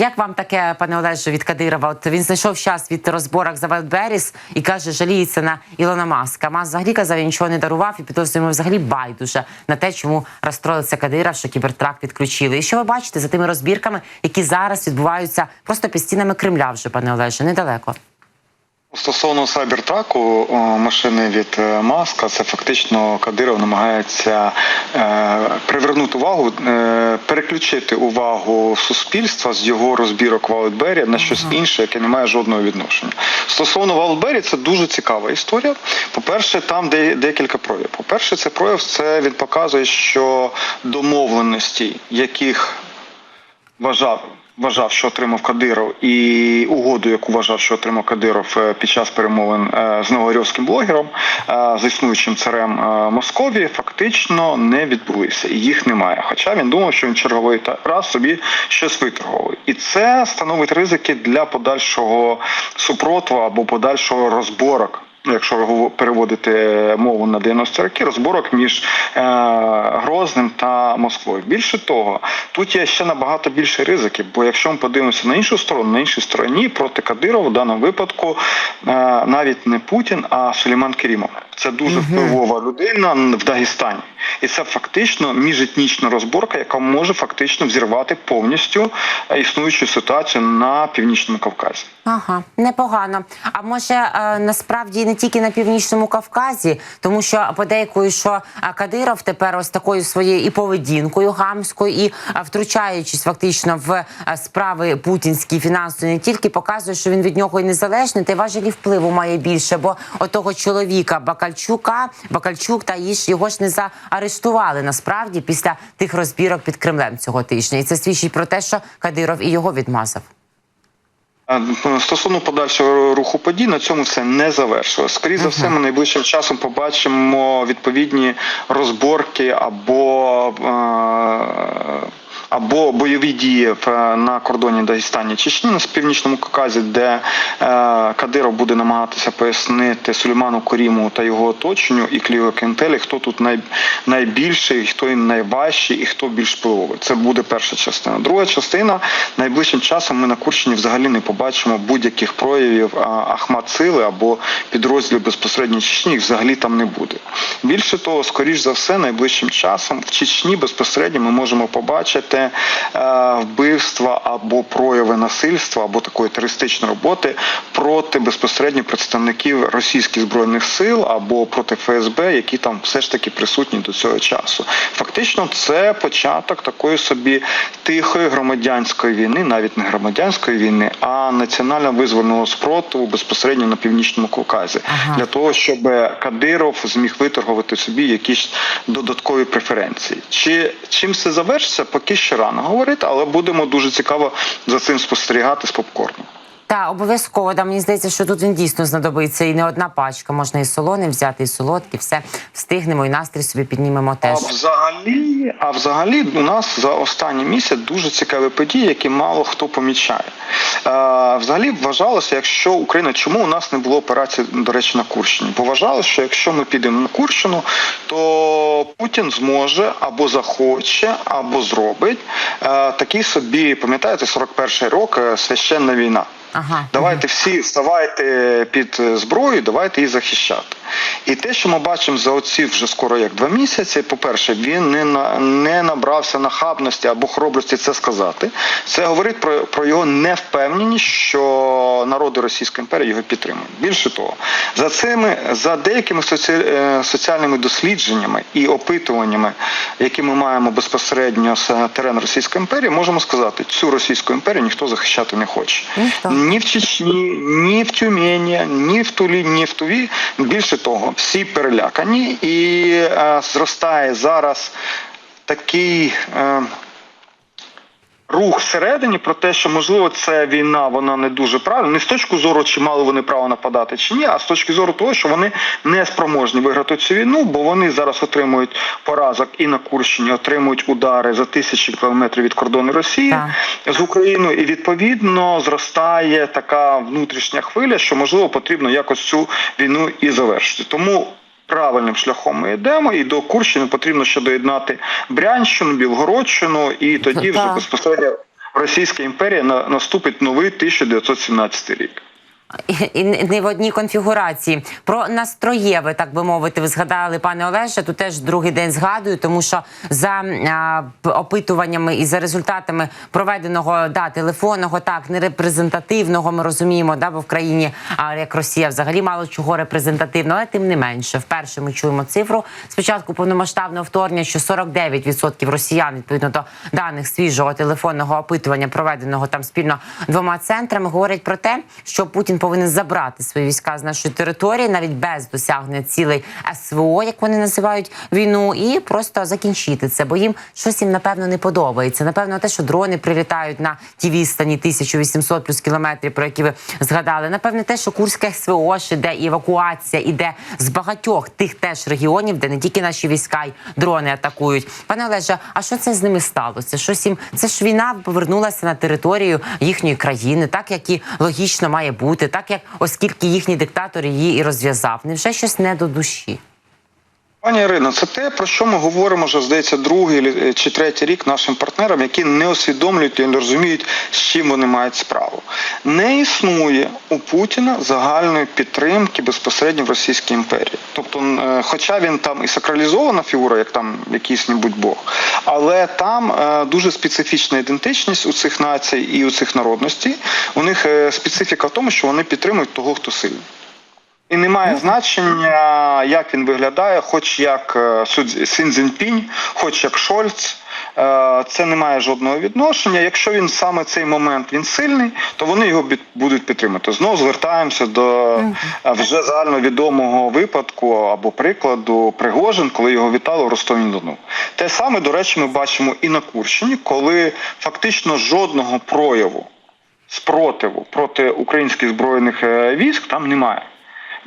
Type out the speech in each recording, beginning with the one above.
Як вам таке, пане Олеже, від Кадирова? От він знайшов час від розборок за Вайлдберріс і каже, жаліється на Ілона Маска. Мас взагалі казав, нічого не дарував і підозрюємо взагалі байдуже на те, чому розстроїлися Кадиров, що кібертрак відключили. І що ви бачите за тими розбірками, які зараз відбуваються просто під стінами Кремля, вже пане Олеже, недалеко. Стосовно сайбертраку машини від е, Маска, це фактично Кадиров намагається е, привернути увагу, е, переключити увагу суспільства з його розбірок Валетбері на щось інше, яке не має жодного відношення. Стосовно Валетбері, це дуже цікава історія. По-перше, там де декілька проявів. По-перше, це прояв, це він показує, що домовленості, яких вважав, вважав, що отримав Кадиров, і угоду, яку вважав, що отримав Кадиров е, під час перемовин е, з новогорівським блогером, е, з існуючим царем Московії, фактично не відбулися. І їх немає. Хоча він думав, що він черговий раз собі щось виторговує. І це становить ризики для подальшого супротиву або подальшого розборок. Ну, Якщо переводити мову на 90 роки, розборок між е, Грозним та Москвою. Більше того, тут є ще набагато більше ризиків, бо якщо ми подивимося на іншу сторону, на іншій стороні проти Кадирова в даному випадку е, навіть не Путін, а Сулейман Керімов. Це дуже впливова людина в Дагестані, і це фактично міжетнічна розборка, яка може фактично взірвати повністю е, існуючу ситуацію на північному Кавказі. Ага, непогано. А може насправді не тільки на північному Кавказі, тому що подейкую, що Кадиров тепер ось такою своєю і поведінкою гамською, і втручаючись фактично в справи путінські фінансові, не тільки показує, що він від нього і незалежний, та й важелі впливу має більше. Бо отого чоловіка Бакальчука, Бакальчук та їж його ж не заарештували насправді після тих розбірок під Кремлем цього тижня. І це свідчить про те, що Кадиров і його відмазав. Е, Стосовно подальшого руху подій, на цьому все не завершилось. Скоріше за все, ми найближчим часом побачимо відповідні розборки або. Е- або бойові дії на кордоні Дагестані Чечні на північному Кавказі, де е, Кадиров буде намагатися пояснити Сулейману Коріму та його оточенню і Кліо Кентелі, хто тут найбільший, хто їм найважчий і хто більш впливовий. Це буде перша частина. Друга частина найближчим часом ми на Курщині взагалі не побачимо будь-яких проявів Ахмат Сили або підрозділів безпосередньо Чечні. Їх взагалі там не буде. Більше того, скоріш за все, найближчим часом в Чечні безпосередньо ми можемо побачити е, вбивства або прояви насильства, або такої терористичної роботи проти безпосередньо представників російських збройних сил або проти ФСБ, які там все ж таки присутні до цього часу. Фактично, це початок такої собі тихої громадянської війни, навіть не громадянської війни, а національно визвольного спротиву безпосередньо на північному Кавказі Ага. для того, щоб Кадиров зміг виторгувати собі якісь додаткові преференції. Чи чим це завершиться, поки ще рано говорити, але будемо дуже цікаво за цим спостерігати з попкорном. Та обов'язково да, мені здається, що тут він дійсно знадобиться і не одна пачка. Можна і солоний взяти, і солодкі, все встигнемо, і настрій собі піднімемо А взагалі, а взагалі у нас за останній місяць дуже цікаві події, які мало хто помічає. Е, взагалі вважалося, якщо Україна, чому у нас не було операції, до речі, на Курщині? Бо вважалося, що якщо ми підемо на Курщину, то Путін зможе або захоче, або зробить е, такий собі, пам'ятаєте, 41-й рік е, священна війна. Ага. Давайте всі ставайте під зброю, давайте її захищати. І те, що ми бачимо за оці вже скоро як два місяці, по-перше, він не на не набрався нахабності або хоробрості це сказати. Це говорить про, про його невпевненість, що народи Російської імперії його підтримують. Більше того, за цими за деякими соці, е, соціальними дослідженнями і опитуваннями, які ми маємо безпосередньо з терен Російської імперії, можемо сказати, цю Російську імперію ніхто захищати не хоче. Ні в Чечні, ні в Тюмені, ні в Тулі, ні в Туві. Більше того, всі перелякані, і е, зростає зараз такий. Е, Рух всередині про те, що можливо ця війна вона не дуже правильна, не з точки зору, чи мали вони право нападати чи ні, а з точки зору того, що вони не спроможні виграти цю війну, бо вони зараз отримують поразок і на Курщині, отримують удари за тисячі кілометрів від кордону Росії Так. з Україною, і відповідно зростає така внутрішня хвиля, що можливо потрібно якось цю війну і завершити. Тому правильним шляхом ми йдемо, і до Курщини потрібно ще доєднати Брянщину, Білгородщину, і тоді вже безпосередньо Російська імперія на- наступить новий 1917 рік. І- не в одній конфігурації. Про настроєве, так би мовити, ви згадали, пане Олеже. Тут теж другий день згадую, тому що за а, опитуваннями і за результатами проведеного да, телефонного, так не репрезентативного, ми розуміємо, да, бо в країні, а як Росія, взагалі мало чого репрезентативного, але тим не менше, вперше ми чуємо цифру. Спочатку повномасштабного вторгнення, що 49% росіян, відповідно до даних свіжого телефонного опитування, проведеного там спільно двома центрами, говорять про те, що Путін повинен забрати свої війська з нашої території, навіть без досягнення цілей СВО, як вони називають війну, і просто закінчити це, бо їм щось їм напевно не подобається. Напевно, те, що дрони прилітають на ті відстані 1800 плюс кілометрів, про які ви згадали. Напевне, те, що Курське СВО іде і евакуація іде з багатьох тих теж регіонів, де не тільки наші війська й дрони атакують. Пане Олеже, а що це з ними сталося? Щось їм це ж війна повернулася на територію їхньої країни, так як і логічно має бути, так як оскільки їхній диктатор її і розв'язав. Невже щось не до душі? Пані Ірино, це те, про що ми говоримо вже, здається, другий чи третій рік нашим партнерам, які не усвідомлюють і не розуміють, з чим вони мають справу. Не існує у Путіна загальної підтримки безпосередньо в Російській імперії. Тобто, е, хоча він там і сакралізована фігура, як там якийсь небудь Бог, але там е, дуже специфічна ідентичність у цих націй і у цих народностей. У них е, специфіка в тому, що вони підтримують того, хто сильний. І немає значення, як він виглядає, хоч як е, Сю- хоч як Шольц. Е, Це не має жодного відношення. Якщо він саме цей момент він сильний, то вони його будуть підтримати. Знову звертаємося до е, вже загальновідомого випадку або прикладу Пригожин, коли його вітали в Ростові Дону. Те саме, до речі, ми бачимо і на Курщині, коли фактично жодного прояву спротиву проти українських збройних військ там немає.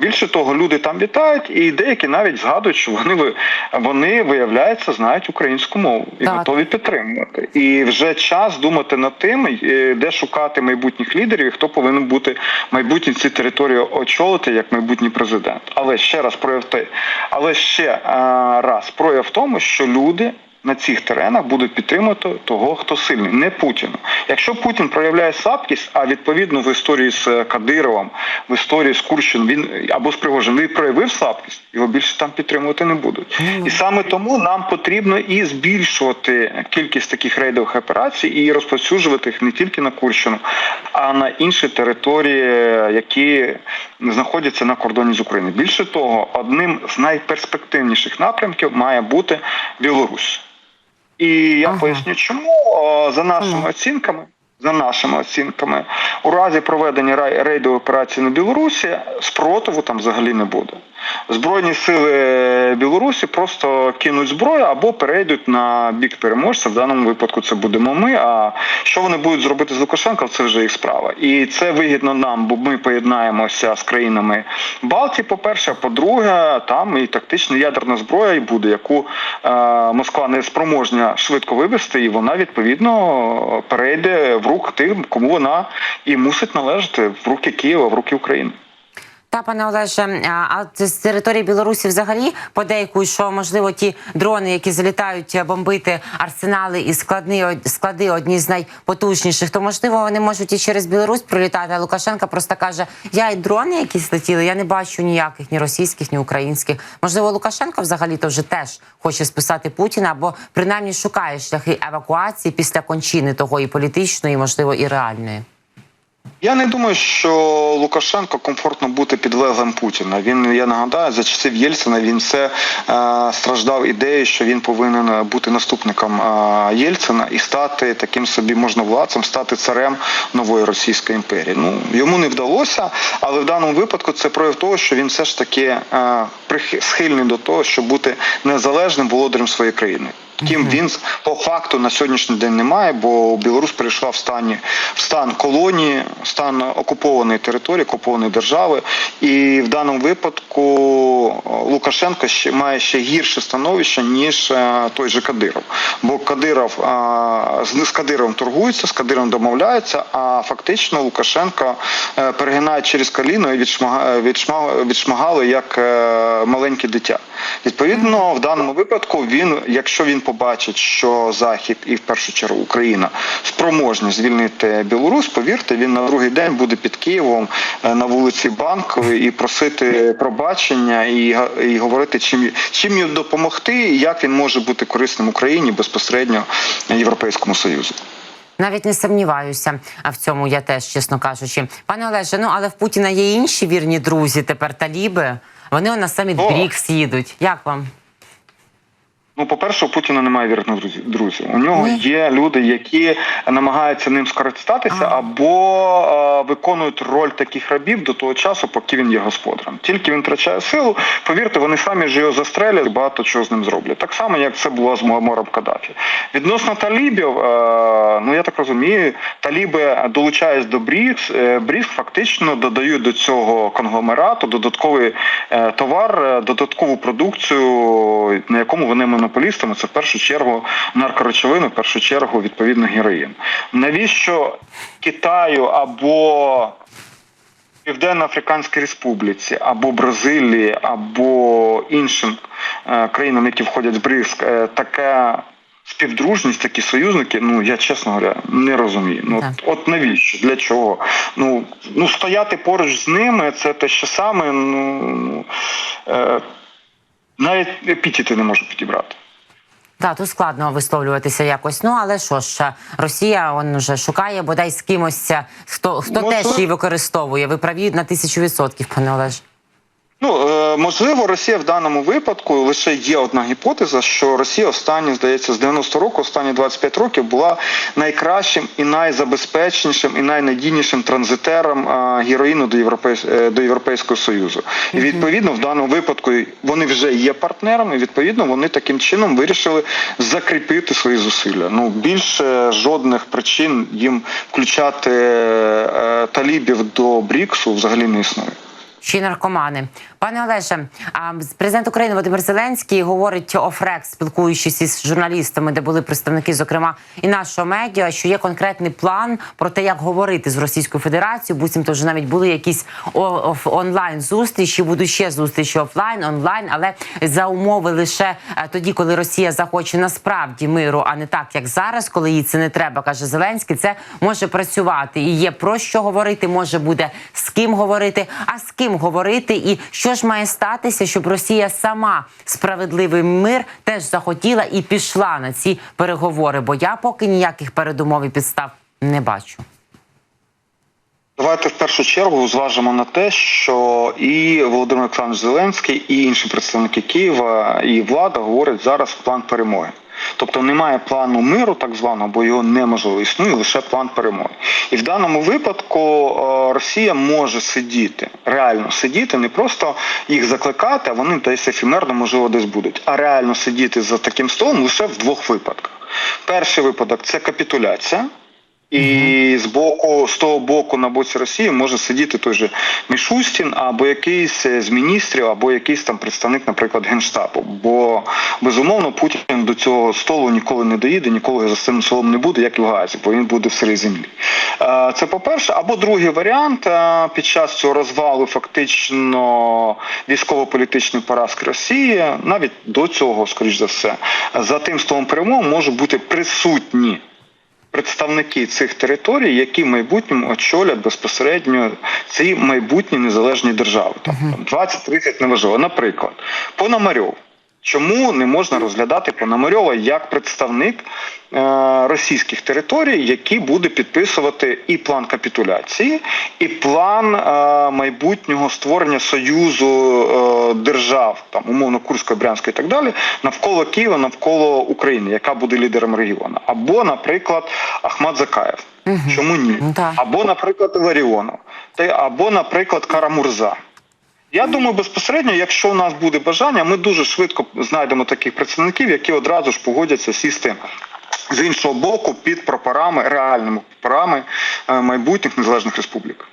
Більше того, люди там вітають, і деякі навіть згадують, що вони вони виявляється знають українську мову і Так. готові підтримувати. І вже час думати над тим, е, де шукати майбутніх лідерів, і хто повинен бути майбутні ці території очолити як майбутній президент. Але ще раз прояв те, але ще раз прояв в тому, що люди. На цих теренах будуть підтримувати того, хто сильний, не Путіна. Якщо Путін проявляє слабкість, а відповідно в історії з Кадировим, в історії з Курщин, він або з Пригожин, він проявив слабкість, його більше там підтримувати не будуть. І саме тому нам потрібно і збільшувати кількість таких рейдових операцій і розповсюджувати їх не тільки на Курщину, а на інші території, які знаходяться на кордоні з Україною. Більше того, одним з найперспективніших напрямків має бути Білорусь. І я Ага. поясню, чому за нашими Ага. оцінками. За нашими оцінками, у разі проведення рейдової операції на Білорусі спротиву там взагалі не буде. Збройні сили Білорусі просто кинуть зброю або перейдуть на бік переможця. В даному випадку це будемо ми. А що вони будуть зробити з Лукашенком, це вже їх справа. І це вигідно нам, бо ми поєднаємося з країнами Балтії. По перше, а по-друге, там і тактична ядерна зброя і буде, яку е, Москва не спроможня швидко вивести, і вона відповідно перейде в рук тим, кому вона і мусить належати в руки Києва, в руки України. Та пане Олеже, а з території Білорусі взагалі подейкують, що можливо ті дрони, які залітають е, бомбити арсенали і складні склади одні з найпотужніших, то можливо вони можуть і через Білорусь прилітати. А Лукашенка просто каже: я і дрони, якісь летіли, я не бачу ніяких ні російських, ні українських. Можливо, Лукашенко взагалі то вже теж хоче списати Путіна, або принаймні шукає шляхи евакуації після кончини того і політичної, і, можливо, і реальної. Я не думаю, що Лукашенко комфортно бути підлеглим Путіна. Він я нагадаю, за часів Єльцина він все е, страждав ідеєю, що він повинен бути наступником е, Єльцина і стати таким собі можновладцем, стати царем нової Російської імперії. Ну йому не вдалося, але в даному випадку це прояв того, що він все ж таки е, схильний до того, щоб бути незалежним володарем своєї країни. Втім, він по факту на сьогоднішній день немає, бо Білорусь перейшла в стані в стан колонії, в стан окупованої території, окупованої держави. І в даному випадку Лукашенко ще має ще гірше становище ніж е, той же Кадиров. Бо Кадиров з, з Кадировим торгується, з Кадировим домовляється, а фактично Лукашенко е, перегинає через коліно і відшмага, відшмага, відшмагали як е, маленьке дитя. Відповідно, в даному випадку він, якщо він побачить, що Захід і в першу чергу Україна спроможні звільнити Білорусь, повірте, він на другий день буде під Києвом е, на вулиці Банкової і просити пробачення і, і говорити, чим чим їм допомогти, і як він може бути корисним Україні безпосередньо Європейському Союзу. Навіть не сумніваюся, а в цьому я теж, чесно кажучи. Пане Олеже, ну але в Путіна є інші вірні друзі, тепер таліби. Вони на саміт О. БРІКС їдуть. Як вам? Ну, по-перше, у Путіна немає вірних друзів. У нього Ні. є люди, які намагаються ним скористатися або е, виконують роль таких рабів до того часу, поки він є господарем. Тільки він втрачає силу, повірте, вони самі ж його застрелять багато чого з ним зроблять. Так само, як це було з Муаммаром Каддафі. Відносно талібів, е, ну я так розумію, таліби долучаюсь до БРІКС. Е, БРІКС фактично додають до цього конгломерату додатковий товар, додаткову продукцію, на якому вони монополістами. Це в першу чергу наркоречовини, в першу чергу відповідно героїн. Навіщо Китаю або Південно-Африканській Республіці або Бразилії, або іншим е, країнам, які входять в БРИКС, е, така співдружність, такі союзники, ну я чесно говоря, не розумію. Ну от, от навіщо? Для чого? Ну, ну стояти поруч з ними це те, що саме, ну, ну е, навіть епітети не можу підібрати. Так, тут складно висловлюватися якось. Ну але що ж, Росія он вже шукає бодай з кимось, е, хто хто Можливо. теж її використовує. Ви праві на тисячу відсотків, пане Олеж. Ну е, можливо, Росія в даному випадку лише є одна гіпотеза, що Росія останні, здається, з 90 року, останні 25 років була найкращим і найзабезпеченішим і найнадійнішим транзитером е, героїну до Європейсь... е, до Європейського Союзу. І відповідно в даному випадку вони вже є партнерами. Відповідно, вони таким чином вирішили закріпити свої зусилля. Ну більше жодних причин їм включати талібів до Бріксу взагалі не існує. Ще наркомани. Пане Олеже, президент України Володимир Зеленський говорить офрек, спілкуючись із журналістами, де були представники, зокрема і нашого медіа, що є конкретний план про те, як говорити з Російською Федерацією. Буцімто вже навіть були якісь онлайн зустрічі, будуть ще зустрічі офлайн, онлайн, але за умови лише е, тоді, коли Росія захоче насправді миру, а не так, як зараз, коли їй це не треба, каже Зеленський. Це може працювати і є про що говорити. Може буде з ким говорити, а з ким говорити, і що ж має статися, щоб Росія сама справедливий мир теж захотіла і пішла на ці переговори. Бо я поки ніяких передумов і підстав не бачу. Давайте в першу чергу зважимо на те, що і Володимир Олександрович Зеленський, і інші представники Києва і влада говорять зараз план перемоги. Тобто немає плану миру, так званого, бо його неможливо існує лише план перемоги. І в даному випадку е, Росія може сидіти, реально сидіти, не просто їх закликати, а вони десь ефемерно, можливо, десь будуть, а реально сидіти за таким столом лише в двох випадках. Перший випадок це капітуляція. І з боку, з того боку на боці Росії може сидіти той же Мішустін або якийсь з міністрів, або якийсь там представник, наприклад, генштабу. Бо безумовно Путін до цього столу ніколи не доїде, ніколи за цим столом не буде, як і в Газі, бо він буде в сирій землі. Е, Це по-перше, або другий варіант е, під час цього розвалу фактично військово-політичної поразки Росії, навіть до цього, скоріш за все, за тим столом перемоги можуть бути присутні представники цих територій, які в майбутньому очолять безпосередньо ці майбутні незалежні держави. там 20-30 неважливо. Наприклад, Пономарьов. Чому не можна розглядати Пономарьова як представник е, російських територій, який буде підписувати і план капітуляції, і план е, майбутнього створення союзу е, держав, там умовно Курської, Брянської і так далі, навколо Києва, навколо України, яка буде лідером регіону, або, наприклад, Ахмад Закаєв. Чому ні? Або, наприклад, Ларіонов, або, наприклад, Карамурза. Я думаю, безпосередньо, якщо у нас буде бажання, ми дуже швидко знайдемо таких представників, які одразу ж погодяться сісти з іншого боку під прапорами, реальними прапорами е, майбутніх незалежних республік.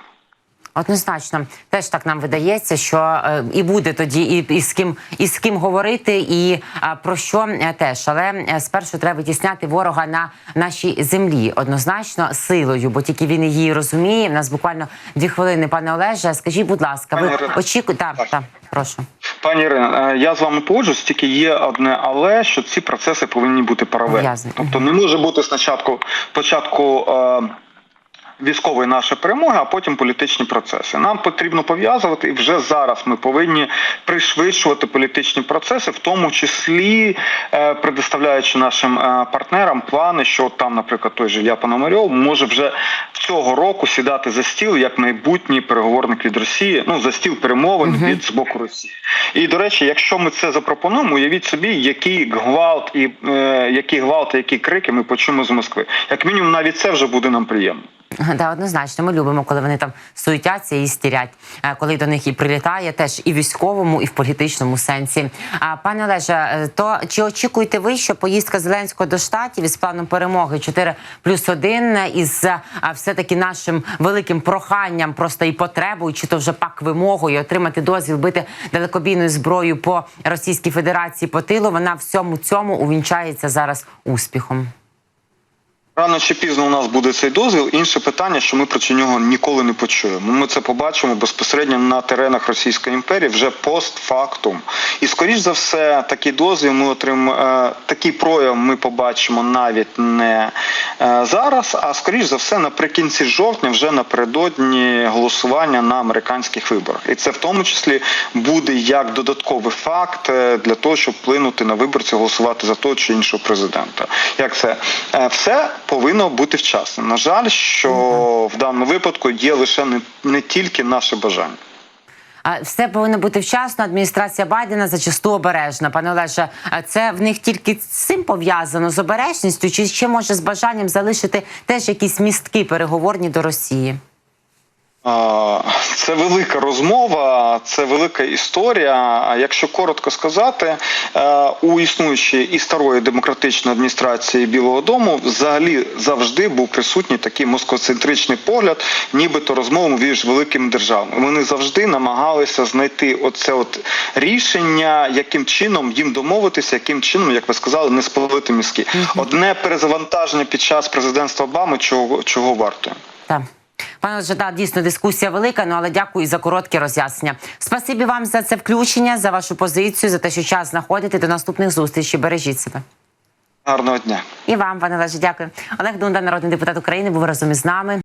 Однозначно, теж так нам видається, що е, і буде тоді, і, і з ким і з ким говорити, і а, про що е, теж. Але е, спершу треба витісняти ворога на нашій землі, однозначно силою, бо тільки він її розуміє. У нас буквально дві хвилини, пане Олеже. Скажіть, будь ласка, ви Пані Ірино. очікуєте? Так, Так. прошу. Пані Ірино, е, я з вами погоджуюсь, тільки є одне але, що ці процеси повинні бути паралельні. Тобто не може бути спочатку початку. Військової нашої перемоги, а потім політичні процеси. Нам потрібно пов'язувати, і вже зараз ми повинні пришвидшувати політичні процеси, в тому числі е, предоставляючи нашим е, партнерам плани, що там, наприклад, той же Пономарьов може вже цього року сідати за стіл як майбутній переговорник від Росії, ну за стіл перемовин від з боку Росії. І до речі, якщо ми це запропонуємо, уявіть собі, який гвалт і е, які гвалти, які крики ми почуємо з Москви. Як мінімум, навіть це вже буде нам приємно. Да, однозначно, ми любимо, коли вони там суетяться і стірять, е, коли до них і прилітає, теж і військовому, і в політичному сенсі. А пане Олеже, е, то чи очікуєте ви, що поїздка Зеленського до штатів із планом перемоги 4 плюс 1 із е, все-таки нашим великим проханням, просто і потребою, чи то вже пак вимогою отримати дозвіл бити далекобійною зброєю по Російській Федерації по тилу, вона всьому цьому увінчається зараз успіхом. Рано чи пізно у нас буде цей дозвіл. Інше питання, що ми про чи нього ніколи не почуємо. Ми це побачимо безпосередньо на теренах Російської імперії вже постфактум. І скоріш за все, такий дозвіл ми отримаємо, такий прояв ми побачимо навіть не е, зараз, а скоріш за все наприкінці жовтня, вже напередодні голосування на американських виборах. І це в тому числі буде як додатковий факт е, для того, щоб вплинути на виборців, голосувати за того чи іншого президента. Як це Е, все повинно бути вчасно. На жаль, що в даному випадку є лише не, не тільки наше бажання. Все повинно бути вчасно. Адміністрація Байдена зачасту обережна. Пане Олеже, це в них тільки з цим пов'язано з обережністю, чи ще може з бажанням залишити теж якісь містки переговорні до Росії? Це велика розмова, це велика історія. Якщо коротко сказати, е, у існуючій і старої демократичної адміністрації Білого Дому взагалі завжди був присутній такий москоцентричний погляд, нібито розмову між великими державами. Вони завжди намагалися знайти оце от рішення, яким чином їм домовитися, яким чином, як ви сказали, не спалити мізки. Одне перезавантаження під час президентства Обами чого чого вартує. Так. Пане Жада, дійсно дискусія велика, ну але дякую за коротке роз'яснення. Спасибі вам за це включення, за вашу позицію, за те, що час знаходите. До наступних зустрічей. Бережіть себе. Гарного дня. І вам, пане Леже, дякую. Олег Дунда, народний депутат України, був разом із нами.